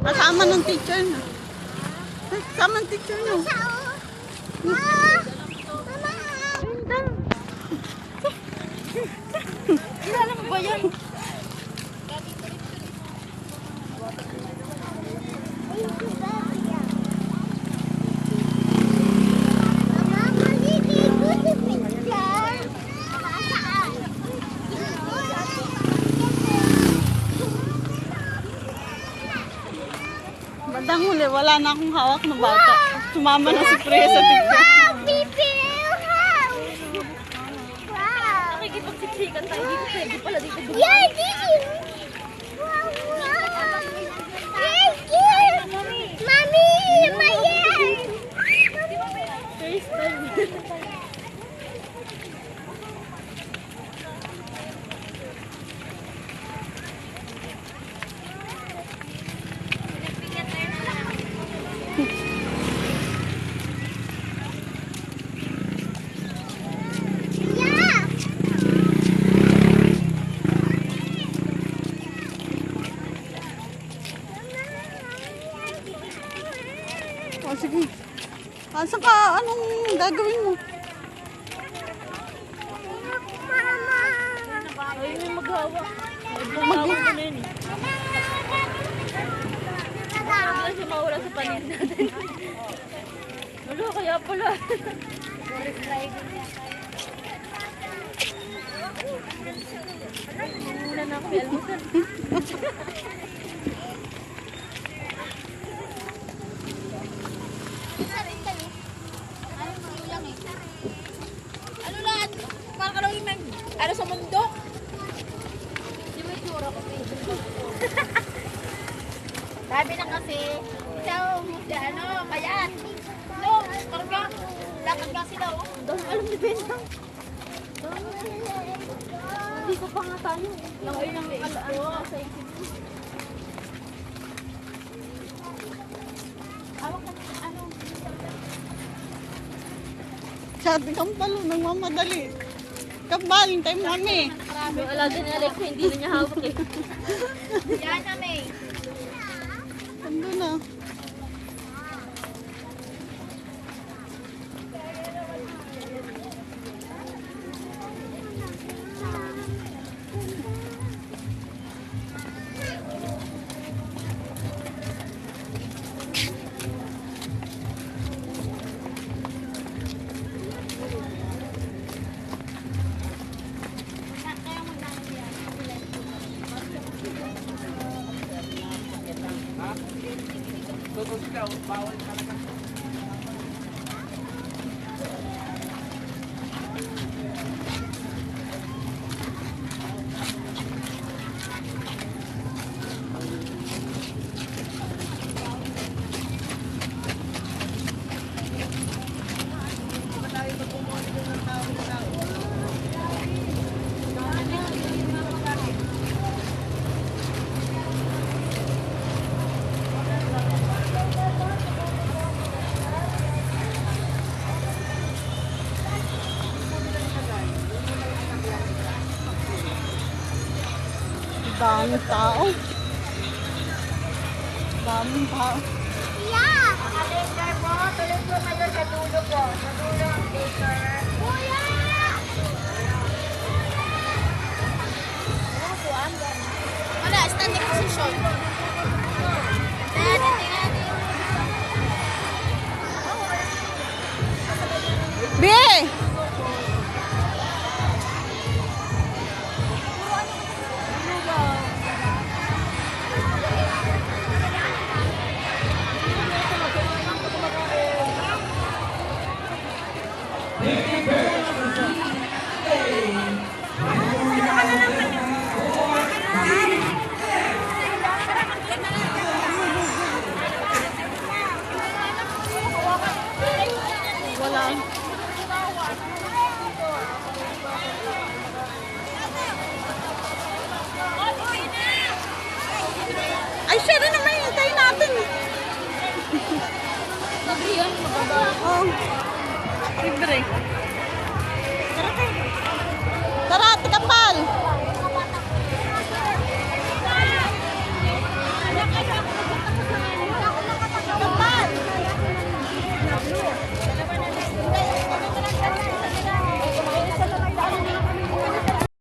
Sama ng teacher na. Ay, Sama ng teacher nyo. Kilala huli, wala na akong hawak na bata. Sumama na si Freya sa teacher. O, sige. Ah, saan anong gagawin mo? Mama. Ayun yung maghawa. Maghawa na yun. Bigla siya mawala sa panin natin. Wala, kaya pala. Muna na ako, may. Ano na? Parang ka lang yung sa mundo? Di ba itsura ko? Sabi na kasi, ikaw, ano, payat. No, karga. Lakad ka sila, oh. Dahil alam ni. Hindi ko pa nga tayo. Lang ay nang ala sa isip ko. Awak ka, ano, Sabi kang palo, nagmamadali. Kabaling tayo mami. Yung alaga ni Alex, hindi na niya hawak eh. yan na, May. Ando na. Então, vou tirar um balão de cada cachorro. Daming tao. Daming tao. Yeah. Kalender po, tuloy po kayo sa dulo po. Sa dulo ang paper. Kuya. Wala, standing position. Wala. Sabi